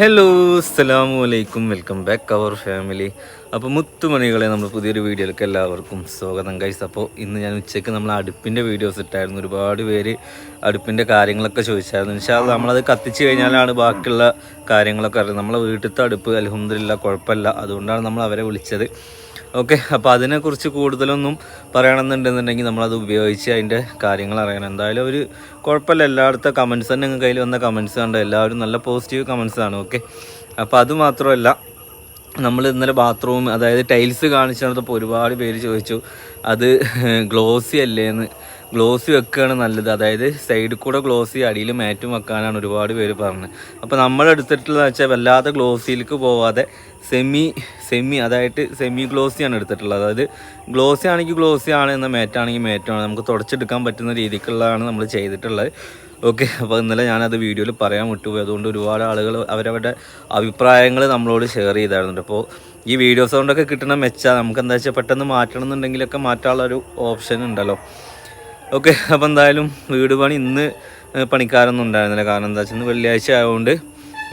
Hello അസ്സലാമു അലൈക്കും. Welcome back അവർ family അപ്പോൾ മുത്തുമണികളെ നമ്മൾ പുതിയൊരു വീഡിയോയിലേക്ക് എല്ലാവർക്കും സ്വാഗതം. കഴിച്ചു അപ്പോൾ ഇന്ന് ഞാൻ ഉച്ചയ്ക്ക് നമ്മൾ അടുപ്പിന്റെ വീഡിയോസ് ഇട്ടായിരുന്നു. ഒരുപാട് പേര് അടുപ്പിന്റെ കാര്യങ്ങളൊക്കെ ചോദിച്ചായിരുന്നു. പക്ഷേ നമ്മളത് കത്തിച്ച് കഴിഞ്ഞാലാണ് ബാക്കിയുള്ള കാര്യങ്ങളൊക്കെ അറിയുന്നത്. നമ്മളെ വീട്ടിലത്തെ അടുപ്പ് അലഹമില്ല കുഴപ്പമില്ല. അതുകൊണ്ടാണ് നമ്മൾ അവരെ വിളിച്ചത്. ഓക്കെ അപ്പോൾ അതിനെക്കുറിച്ച് കൂടുതലൊന്നും പറയണമെന്നുണ്ടെന്നുണ്ടെങ്കിൽ നമ്മളത് ഉപയോഗിച്ച് അതിന്റെ കാര്യങ്ങൾ അറിയണം. എന്തായാലും ഒരു കുഴപ്പമില്ല. എല്ലായിടത്തെ കമൻസ് തന്നെ ഞങ്ങൾ കയ്യിൽ വന്ന കമൻസ് കണ്ട് എല്ലാവരും നല്ല പോസിറ്റീവ് കമൻസ് ആണ് ഓക്കെ അപ്പോൾ അത് മാത്രമല്ല നമ്മൾ ഇന്നലെ ബാത്റൂം അതായത് ടൈൽസ് കാണിച്ചു ഒരുപാട് പേര് ചോദിച്ചു അത് ഗ്ലോസി അല്ലേന്ന് ഗ്ലോസി വെക്കുകയാണ് നല്ലത്. അതായത് സൈഡിൽ കൂടെ ഗ്ലോസി അടിയിൽ മാറ്റും വെക്കാനാണ് ഒരുപാട് പേര് പറഞ്ഞത്. അപ്പോൾ നമ്മൾ എടുത്തിട്ടുള്ളത് വെച്ചാൽ വല്ലാതെ ഗ്ലോസിയിലേക്ക് പോവാതെ സെമി സെമി അതായത് സെമി ഗ്ലോസിയാണ് എടുത്തിട്ടുള്ളത്. അതായത് ഗ്ലോസി ആണെങ്കിൽ ഗ്ലോസി ആണ് എന്ന മാറ്റാണെങ്കിൽ മാറ്റാണ് നമുക്ക് തുടച്ചെടുക്കാൻ പറ്റുന്ന രീതിക്കുള്ളതാണ് നമ്മൾ ചെയ്തിട്ടുള്ളത്. ഓക്കെ അപ്പോൾ ഇന്നലെ ഞാനത് വീഡിയോയിൽ പറയാൻ വിട്ടുപോയി. അതുകൊണ്ട് ഒരുപാട് ആളുകൾ അവരവരുടെ അഭിപ്രായങ്ങൾ നമ്മളോട് ഷെയർ ചെയ്തായിരുന്നു അപ്പോൾ ഈ വീഡിയോസ് കൊണ്ടൊക്കെ കിട്ടുന്ന മെച്ചാ. നമുക്ക് എന്താ വെച്ചാൽ പെട്ടെന്ന് മാറ്റണം എന്നുണ്ടെങ്കിലൊക്കെ മാറ്റാനുള്ളൊരു ഓപ്ഷൻ ഉണ്ടല്ലോ. ഓക്കെ അപ്പോൾ എന്തായാലും വീട് പണി ഇന്ന് പണിക്കാരൊന്നും ഉണ്ടായിരുന്നില്ല. കാരണം എന്താ വെച്ചാൽ ഇന്ന് വെള്ളിയാഴ്ച ആയതുകൊണ്ട്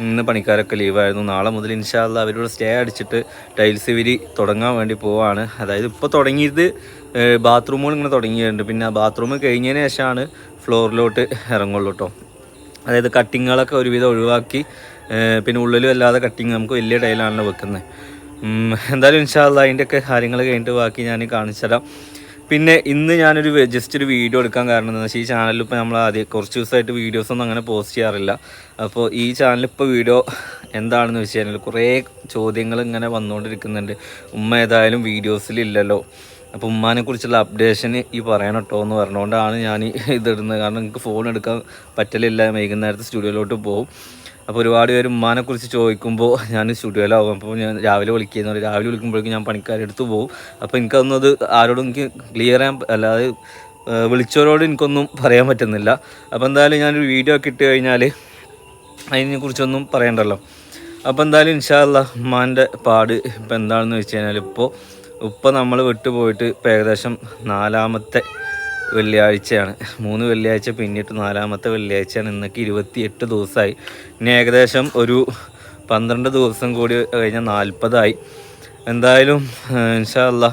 ഇന്ന് പണിക്കാരൊക്കെ ലീവായിരുന്നു നാളെ മുതൽ ഇൻഷാല്ല അവരോട് സ്റ്റേ അടിച്ചിട്ട് ടൈൽസ് വിരി തുടങ്ങാൻ വേണ്ടി പോവാണ്. അതായത് ഇപ്പോൾ തുടങ്ങിയത് ബാത്റൂമുകൾ ഇങ്ങനെ തുടങ്ങിയിട്ടുണ്ട്. പിന്നെ ബാത്റൂം കഴിഞ്ഞതിന് ശേഷമാണ് ഫ്ലോറിലോട്ട് ഇറങ്ങുള്ളൂ കേട്ടോ അതായത് കട്ടിങ്ങുകളൊക്കെ ഒരുവിധം ഒഴിവാക്കി പിന്നെ ഉള്ളിലും അല്ലാതെ കട്ടിങ് നമുക്ക് വലിയ ടൈലാണല്ലോ വെക്കുന്നത് എന്തായാലും ഇൻഷാല്ല അതിന്റെയൊക്കെ കാര്യങ്ങൾ കഴിഞ്ഞിട്ട് ബാക്കി ഞാൻ കാണിച്ചു തരാം പിന്നെ ഇന്ന് ഞാനൊരു ജസ്റ്റ് ഒരു വീഡിയോ എടുക്കാൻ കാരണം എന്താണെന്ന് വെച്ചാൽ ഈ ചാനലിൽ ഇപ്പോൾ നമ്മൾ ആദ്യം കുറച്ച് ദിവസമായിട്ട് വീഡിയോസ് ഒന്നും അങ്ങനെ പോസ്റ്റ് ചെയ്യാറില്ല. അപ്പോൾ ഈ ചാനലിൽ ഇപ്പോൾ വീഡിയോ എന്താണെന്ന് വെച്ച് കഴിഞ്ഞാൽ കുറേ ചോദ്യങ്ങൾ ഇങ്ങനെ വന്നുകൊണ്ടിരിക്കുന്നുണ്ട് ഉമ്മ ഏതായാലും വീഡിയോസിലില്ലല്ലോ അപ്പോൾ ഉമ്മാനെ കുറിച്ചുള്ള അപ്ഡേഷൻ ഈ പറയണം കേട്ടോ എന്ന് പറഞ്ഞുകൊണ്ടാണ് ഞാൻ ഇതിടുന്നത് കാരണം എനിക്ക് ഫോൺ എടുക്കാൻ പറ്റലില്ല. വൈകുന്നേരത്തെ സ്റ്റുഡിയോയിലോട്ട് പോകും അപ്പോൾ ഒരുപാട് പേര് ഉമ്മാനെക്കുറിച്ച് ചോദിക്കുമ്പോൾ ഞാൻ സ്റ്റുഡിയോയിലാവും അപ്പോൾ ഞാൻ രാവിലെ വിളിക്കുന്നത് രാവിലെ വിളിക്കുമ്പോഴേക്കും ഞാൻ പണിക്കാരെടുത്ത് പോകും അപ്പോൾ എനിക്കതൊന്നും അത് ആരോടും എനിക്ക് ക്ലിയർ ചെയ്യാൻ അല്ലാതെ വിളിച്ചവരോട് എനിക്കൊന്നും പറയാൻ പറ്റുന്നില്ല. അപ്പോൾ എന്തായാലും ഞാനൊരു വീഡിയോ ഒക്കെ ഇട്ട് കഴിഞ്ഞാൽ അതിനെ കുറിച്ചൊന്നും പറയണ്ടല്ലോ. അപ്പോൾ എന്തായാലും ഇൻഷാല്ല ഉമ്മാന്റെ പാട് ഇപ്പോൾ എന്താണെന്ന് വെച്ച് കഴിഞ്ഞാൽ ഇപ്പോൾ ഉപ്പ നമ്മൾ വിട്ടുപോയിട്ട് ഇപ്പോൾ ഏകദേശം നാലാമത്തെ വെള്ളിയാഴ്ചയാണ്. മൂന്ന് വെള്ളിയാഴ്ച പിന്നിട്ട് നാലാമത്തെ വെള്ളിയാഴ്ചയാണ്. ഇന്നൊക്കെ ഇരുപത്തിയെട്ട് ദിവസമായി ഇനി ഏകദേശം ഒരു പന്ത്രണ്ട് ദിവസം കൂടി കഴിഞ്ഞാൽ നാൽപ്പതായി. എന്തായാലും ഇൻഷാല്ല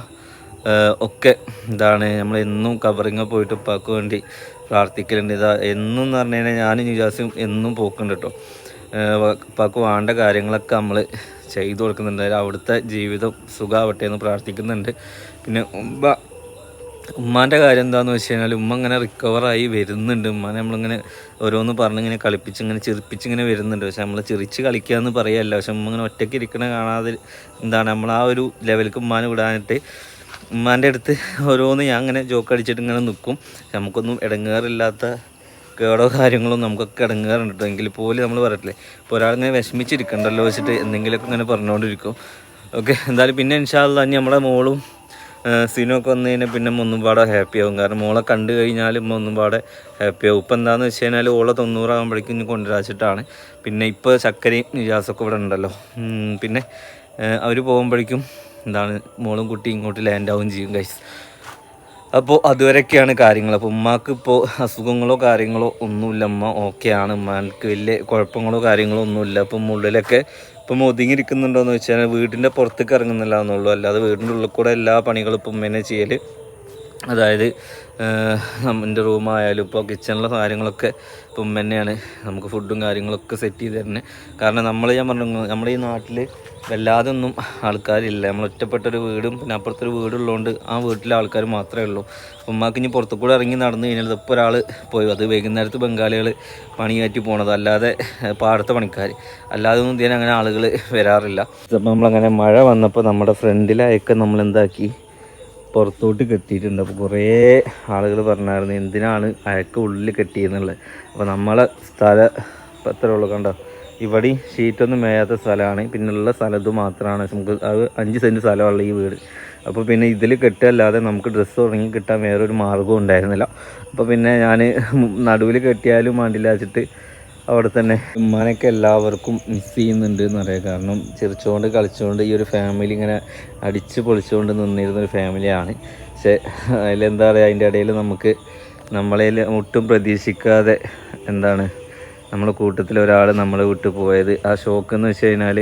ഒക്കെ ഇതാണ് നമ്മൾ എന്നും കവറിങ്ങ് പോയിട്ട് ഉപ്പാക്ക് വേണ്ടി പ്രാർത്ഥിക്കലുണ്ട്. ഇതാ എന്നും എന്ന് പറഞ്ഞു കഴിഞ്ഞാൽ ഞാനും നിജാസും എന്നും പോക്കുണ്ട് കേട്ടോ. ഉപ്പാക്ക് വേണ്ട കാര്യങ്ങളൊക്കെ നമ്മൾ ചെയ്തു കൊടുക്കുന്നുണ്ട്. അവിടുത്തെ ജീവിതം സുഖമാവട്ടെ എന്ന് പ്രാർത്ഥിക്കുന്നുണ്ട്. പിന്നെ ഉമ്മാന്റെ കാര്യം എന്താന്ന് വെച്ച് കഴിഞ്ഞാൽ ഉമ്മ ഇങ്ങനെ റിക്കവറായി വരുന്നുണ്ട്. ഉമ്മ നമ്മളിങ്ങനെ ഓരോന്ന് പറഞ്ഞിങ്ങനെ കളിപ്പിച്ച് ഇങ്ങനെ ചിരിപ്പിച്ച് ഇങ്ങനെ വരുന്നുണ്ട്. പക്ഷെ നമ്മൾ ചിരിച്ച് കളിക്കുക എന്ന് പറയല്ല. പക്ഷെ ഉമ്മ ഇങ്ങനെ ഒറ്റയ്ക്ക് ഇരിക്കണ കാണാതെ എന്താണ് നമ്മൾ ആ ഒരു ലെവലിലേക്ക് ഉമ്മാനെ വിടാനായിട്ട് ഉമ്മാന്റെ അടുത്ത് ഓരോന്ന് ഞാൻ ഇങ്ങനെ ജോക്ക് അടിച്ചിട്ട് ഇങ്ങനെ നിൽക്കും നമുക്കൊന്നും ഇടങ്ങേറില്ലാത്ത കേടോ കാര്യങ്ങളോ നമുക്കൊക്കെ ഇടങ്ങേറുണ്ട് എങ്കിൽ പോലും നമ്മൾ പറയത്തില്ലേ ഇപ്പോൾ ഒരാളിങ്ങനെ വിഷമിച്ചിരിക്കണ്ടല്ലോ വെച്ചിട്ട് എന്തെങ്കിലുമൊക്കെ ഇങ്ങനെ പറഞ്ഞുകൊണ്ടിരിക്കും ഓക്കെ എന്തായാലും പിന്നെ ഇൻഷാല്ല ഇനി നമ്മളെ മോളും സീനൊക്കെ വന്നു കഴിഞ്ഞാൽ പിന്നെ ഒന്നും പാടെ ഹാപ്പി ആവും. കാരണം മോളെ കണ്ടു കഴിഞ്ഞാൽ ഇമ്മ ഒന്നും പാടെ ഹാപ്പി ആവും. ഇപ്പം എന്താണെന്ന് വെച്ച് കഴിഞ്ഞാൽ ഓളെ തൊണ്ണൂറാകുമ്പോഴേക്കും ഇനി കൊണ്ടുവരാച്ചിട്ടാണ് പിന്നെ ഇപ്പോൾ ചക്കരയും നിജാസൊക്കെ ഇവിടെ ഉണ്ടല്ലോ. പിന്നെ അവർ പോകുമ്പോഴേക്കും എന്താണ് മോളും കുട്ടി ഇങ്ങോട്ട് ലാൻഡ് ആവും ചെയ്യും ഗൈസ് അപ്പോൾ അതുവരെയൊക്കെയാണ് കാര്യങ്ങൾ അപ്പോൾ ഉമ്മാക്ക് ഇപ്പോൾ അസുഖങ്ങളോ കാര്യങ്ങളോ ഒന്നുമില്ല. ഉമ്മ ഓക്കെയാണ് ഉമ്മാക്ക് വലിയ കുഴപ്പങ്ങളോ കാര്യങ്ങളോ ഒന്നുമില്ല. അപ്പം ഉള്ളിലൊക്കെ ഇപ്പം ഒതുങ്ങിയിരിക്കുന്നുണ്ടോ എന്ന് വെച്ചാൽ വീടിന്റെ പുറത്തേക്ക് ഇറങ്ങുന്നില്ല എന്നുള്ളൂ. അല്ലാതെ വീടിന്റെ ഉള്ളിൽ കൂടെ എല്ലാ പണികളും ഇപ്പം ഉമ്മേനെ ചെയ്യൽ അതായത് എന്റെ റൂമായാലും ഇപ്പോൾ കിച്ചണിലെ കാര്യങ്ങളൊക്കെ ഇപ്പം ഉമ്മ തന്നെയാണ് നമുക്ക് ഫുഡും കാര്യങ്ങളൊക്കെ സെറ്റ് ചെയ്ത് തരുന്നത് കാരണം നമ്മൾ ഞാൻ പറഞ്ഞു നമ്മുടെ ഈ നാട്ടിൽ വല്ലാതെ ഒന്നും ആൾക്കാരില്ല. നമ്മൾ ഒറ്റപ്പെട്ടൊരു വീടും പിന്നെ അപ്പുറത്തൊരു വീടുള്ളതുകൊണ്ട് ആ വീട്ടിലെ ആൾക്കാർ മാത്രമേ ഉള്ളൂ. ഉമ്മാക്ക് ഇനി പുറത്തു കൂടെ ഇറങ്ങി നടന്നു കഴിഞ്ഞാൽ ഇപ്പോൾ ഒരാൾ പോയി. അത് വൈകുന്നേരത്ത് ബംഗാളികൾ പണി കയറ്റി പോണത്. അല്ലാതെ പാടത്തെ പണിക്കാർ അല്ലാതെ ഒന്നും ഇതിനങ്ങനെ ആളുകൾ വരാറില്ല. അപ്പം നമ്മളങ്ങനെ മഴ വന്നപ്പോൾ നമ്മുടെ ഫ്രണ്ടിലായൊക്കെ നമ്മൾ എന്താക്കി പുറത്തോട്ട് കെട്ടിയിട്ടുണ്ട്. അപ്പോൾ കുറേ ആളുകൾ പറഞ്ഞായിരുന്നു എന്തിനാണ് അയക്ക ഉള്ളിൽ കെട്ടിയെന്നുള്ളത്? അപ്പോൾ നമ്മളെ സ്ഥല എത്ര ഉള്ളു കണ്ടോ? ഇവിടെ ഷീറ്റൊന്നും മേയാത്ത സ്ഥലമാണ്. പിന്നുള്ള സ്ഥലത്ത് മാത്രമാണ്. നമുക്ക് അത് അഞ്ച് സെന്റ് സ്ഥലമുള്ള ഈ വീട്. അപ്പോൾ പിന്നെ ഇതിൽ കെട്ടല്ലാതെ നമുക്ക് ഡ്രസ്സ് ഉറങ്ങി കിട്ടാൻ വേറൊരു മാർഗവും ഉണ്ടായിരുന്നില്ല. അപ്പോൾ പിന്നെ ഞാൻ നടുവിൽ കെട്ടിയാലും വേണ്ടില്ല വെച്ചിട്ട് അവിടെ തന്നെ ഉമ്മാനൊക്കെ എല്ലാവർക്കും മിസ് ചെയ്യുന്നുണ്ട് എന്ന് പറയാം. കാരണം ചിരിച്ചുകൊണ്ട് കളിച്ചുകൊണ്ട് ഈ ഒരു ഫാമിലി ഇങ്ങനെ അടിച്ച് പൊളിച്ചുകൊണ്ട് നിന്നിരുന്ന ഒരു ഫാമിലിയാണ് പക്ഷേ അതിലെന്താ പറയുക അതിന്റെ ഇടയിൽ നമുക്ക് നമ്മളെ ഒട്ടും പ്രതീക്ഷിക്കാതെ എന്താണ് നമ്മുടെ കൂട്ടത്തിൽ ഒരാൾ നമ്മളെ വിട്ടു പോയത്. ആ ഷോക്ക് എന്ന് വെച്ച് കഴിഞ്ഞാൽ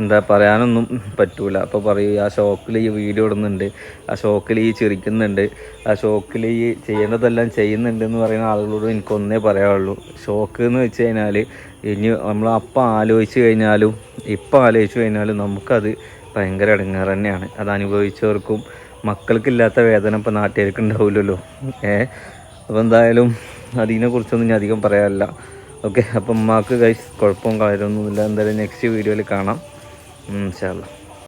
എന്താ പറയാനൊന്നും പറ്റൂല. അപ്പോൾ പറയും ആ ഷോക്കിൽ ഈ വീഡിയോ ഇടുന്നുണ്ട്. ആ ഷോക്കിൽ ഈ ചിരിക്കുന്നുണ്ട്. ആ ഷോക്കിൽ ഈ ചെയ്യേണ്ടതെല്ലാം ചെയ്യുന്നുണ്ട് എന്ന് പറയുന്ന ആളുകളോട് എനിക്ക് ഒന്നേ പറയാനുള്ളൂ. ഷോക്ക് എന്ന് വെച്ച് കഴിഞ്ഞാൽ ഇനി നമ്മൾ അപ്പം ആലോചിച്ച് കഴിഞ്ഞാലും ഇപ്പം ആലോചിച്ച് കഴിഞ്ഞാലും നമുക്കത് ഭയങ്കര ഇടങ്ങാറ് തന്നെയാണ്. അത് അനുഭവിച്ചവർക്കും മക്കൾക്കില്ലാത്ത വേദന ഇപ്പം നാട്ടുകാർക്ക് ഉണ്ടാവില്ലല്ലോ ഏ? അപ്പോൾ എന്തായാലും അതിനെക്കുറിച്ചൊന്നും ഞാൻ അധികം പറയാനില്ല. ഓക്കെ അപ്പം ഉമ്മാക്ക് കഴിച്ച് കുഴപ്പവും കാര്യമൊന്നുമില്ല. എന്തായാലും നെക്സ്റ്റ് വീഡിയോയിൽ കാണാം. ഇൻഷാല്ലാ